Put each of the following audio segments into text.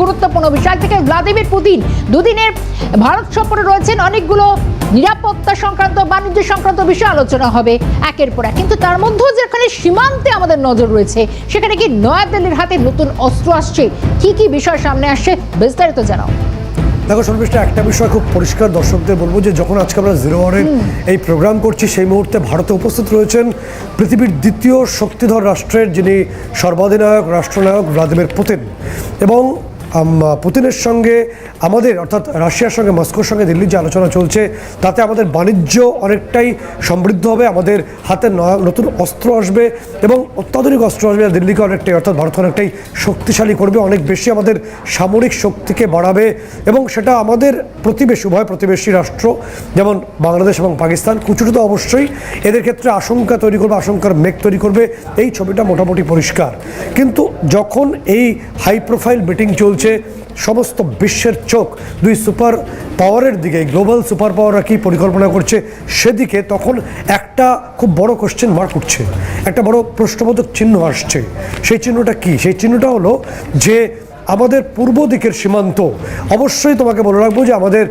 গুরুত্বপূর্ণ বিষয়। থেকে ভ্লাদিমির পুতিন দুদিনের ভারত সফরে রয়েছেন। অনেকগুলো নিরাপত্তা সংক্রান্ত বাণিজ্য সংক্রান্ত বিষয় আলোচনা হবে একের পর এক। কিন্তু তার মধ্যেও যেখানে সীমান্তে আমাদের নজর রয়েছে সেখানে কি নয়াদিল্লির হাতে নতুন অস্ত্র আসছে? কি কি বিষয় সামনে আসছে বিস্তারিত জানাও। দেখো সর্বেশটা একটা বিষয় খুব পরিষ্কার দর্শকদের বলব যে যখন আজকে আমরা জিরো ওয়ারের এই প্রোগ্রাম করছি সেই মুহূর্তে ভারতে উপস্থিত রয়েছেন পৃথিবীর দ্বিতীয় শক্তিধর রাষ্ট্রের যিনি সর্বাধিনায়ক রাষ্ট্রনায়ক ভ্লাদিমির পুতিন। এবং পুতিনের সঙ্গে আমাদের, অর্থাৎ রাশিয়ার সঙ্গে, মস্কোর সঙ্গে দিল্লির যে আলোচনা চলছে, তাতে আমাদের বাণিজ্য অনেকটাই সমৃদ্ধ হবে, আমাদের হাতে নতুন অস্ত্র আসবে এবং অত্যাধুনিক অস্ত্র আসবে দিল্লিকে অনেকটাই, অর্থাৎ ভারত অনেকটাই শক্তিশালী করবে, অনেক বেশি আমাদের সামরিক শক্তিকে বাড়াবে এবং সেটা আমাদের প্রতিবেশী, উভয় প্রতিবেশী রাষ্ট্র, যেমন বাংলাদেশ এবং পাকিস্তান, কুচুটো তো অবশ্যই, এদের ক্ষেত্রে আশঙ্কা তৈরি করবে, আশঙ্কার মেঘ তৈরি করবে, এই ছবিটা মোটামুটি পরিষ্কার। কিন্তু যখন এই হাই প্রোফাইল মিটিং চলছে সমস্ত বিশ্বের চোখ দুই সুপার পাওয়ারের দিকে, গ্লোবাল সুপার পাওয়াররা কী পরিকল্পনা করছে সেদিকে তখন একটা খুব বড় কোশ্চেন মার্ক উঠছে। একটা বড় প্রশ্নবোধক চিহ্ন আসছে। সেই চিহ্নটা কি? সেই চিহ্নটা হলো যে আমাদের পূর্ব দিকের সীমান্ত। অবশ্যই তোমাকে বলে রাখব যে আমাদের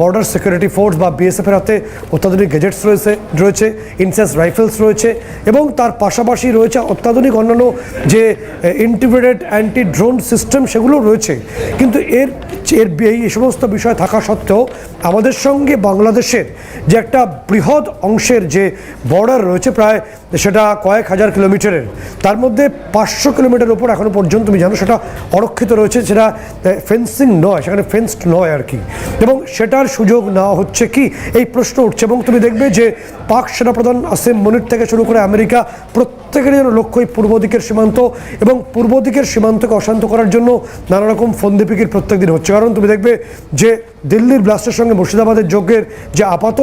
বর্ডার সিকিউরিটি ফোর্স বা বিএসএফের হাতে অত্যাধুনিক গেজেটস রয়েছে রয়েছে ইনসেস রাইফেলস রয়েছে এবং তার পাশাপাশি রয়েছে অত্যাধুনিক অন্যান্য যে ইন্টিগ্রেটেড অ্যান্টি ড্রোন সিস্টেম সেগুলো রয়েছে। কিন্তু এর এর এই সমস্ত বিষয় থাকা সত্ত্বেও আমাদের সঙ্গে বাংলাদেশের যে একটা বৃহৎ অংশের যে বর্ডার রয়েছে প্রায় সেটা কয়েক হাজার কিলোমিটারের তার মধ্যে পাঁচশো কিলোমিটার উপর এখনও পর্যন্ত তুমি জানো সেটা অরক্ষিত রয়েছে সেটা ফেন্সিং নয়, সেখানে ফেন্সড নয় আর কি। এবং সেটার সুযোগ না হচ্ছে কি? এই প্রশ্ন উঠছে। এবং তুমি দেখবে যে পাক সেনাপ্রধান আসেম মনির থেকে শুরু করে আমেরিকা প্রত্যেকের যেন লক্ষ্যই পূর্ব দিকের সীমান্ত এবং পূর্ব দিকের সীমান্তকে অশান্ত করার জন্য নানা রকম ফন্দিপিকির প্রত্যেক দিন হচ্ছে। কারণ তুমি দেখবে যে দিল্লির ব্লাস্টের সঙ্গে মুর্শিদাবাদের যজ্ঞের যে আপাত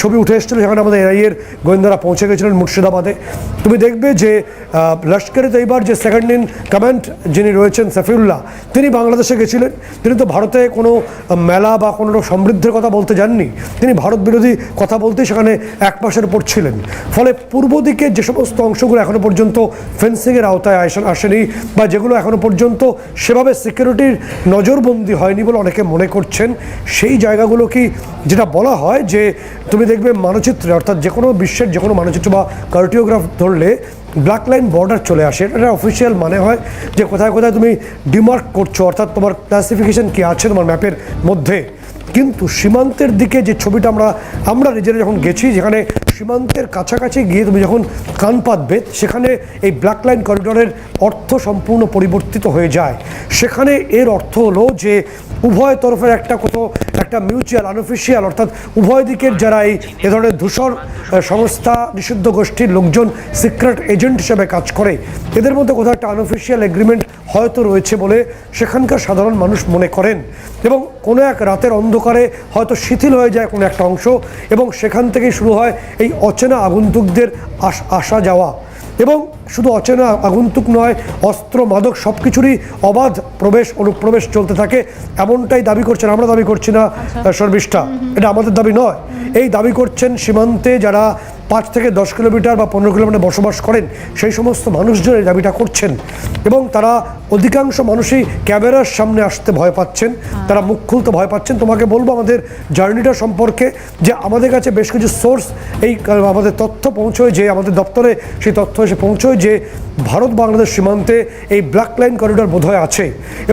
ছবি উঠে এসেছিল, সেখানে আমাদের এআইয়ের গোয়েন্দারা পৌঁছে গেছিলেন মুর্শিদাবাদে। তুমি দেখবে যে লস্করে তৈবার যে সেকেন্ড ইন কমান্ড যিনি রয়েছেন, সফিউল্লাহ, তিনি বাংলাদেশে গেছিলেন। তিনি তো ভারতে কোনো মেলা বা কোনো সমৃদ্ধির কথা বলতে যাননি। তিনি ভারত বিরোধী কথা বলতেই সেখানে এক পাশের উপর ছিলেন। ফলে পূর্ব দিকে যে সমস্ত অংশগুলো এখনও পর্যন্ত ফেন্সিংয়ের আওতায় আসেনি বা যেগুলো এখনও পর্যন্ত সেভাবে সিকিউরিটির নজরবন্দি হয়নি বলে অনেকে মনে করছেন সেই জায়গাগুলো কি যেটা বলা হয় যে তুমি দেখবে মানচিত্রে, অর্থাৎ যে কোনো বিশ্বের যে কোনো মানচিত্র বা কার্টিওগ্রাফ ধরলে ব্ল্যাক লাইন বর্ডার চলে আসে। এটা অফিসিয়াল মানে হয় যে কোথায় কোথায় তুমি ডিমার্ক করছ, অর্থাৎ তোমার ক্লাসিফিকেশন কী আছে তোমার ম্যাপের মধ্যে। কিন্তু সীমান্তের দিকে যে ছবিটা আমরা আমরা নিজেরা যখন গেছি, যেখানে সীমান্তের কাছাকাছি গিয়ে তুমি যখন কান পাতবে, সেখানে এই ব্ল্যাক লাইন করিডোরের অর্থ সম্পূর্ণ পরিবর্তিত হয়ে যায়। সেখানে এর অর্থ হলো যে উভয় তরফের একটা কোথাও একটা মিউচুয়াল আনঅফিসিয়াল অর্থাৎ উভয় দিকের যারা এই এ ধরনের ধূসর সংস্থা, নিষিদ্ধ গোষ্ঠীর লোকজন সিক্রেট এজেন্ট হিসেবে কাজ করে, এদের মধ্যে কোথাও একটা আনঅফিসিয়াল এগ্রিমেন্ট হয়তো রয়েছে বলে সেখানকার সাধারণ মানুষ মনে করেন। এবং কোনো এক রাতের অন্ধকারে হয়তো শিথিল হয়ে যায় কোনো একটা অংশ এবং সেখান থেকেই শুরু হয় এই অচেনা আগন্তুকদের আস- আসা যাওয়া। এবং শুধু অচেনা আগন্তুক নয় অস্ত্র মাদক সব কিছুরই অবাধ প্রবেশ অনুপ্রবেশ চলতে থাকে। এমনটাই দাবি করছেন আমরা দাবি করছি না সর্বিষ্ঠা এটা আমাদের দাবি নয়। এই দাবি করছেন সীমান্তে যারা পাঁচ থেকে দশ কিলোমিটার বা পনেরো কিলোমিটার বসবাস করেন সেই সমস্ত মানুষজন এই দাবিটা করছেন। এবং তারা অধিকাংশ মানুষই ক্যামেরার সামনে আসতে ভয় পাচ্ছেন। তারা মুখ খুলতে ভয় পাচ্ছেন। তোমাকে বলব আমাদের জার্নিটা সম্পর্কে যে আমাদের কাছে বেশ কিছু সোর্স এই আমাদের তথ্য পৌঁছয় যে আমাদের দপ্তরে সেই তথ্য এসে পৌঁছয় যে ভারত বাংলাদেশ সীমান্তে এই ব্ল্যাক লাইন করিডোর বোধহয় আছে।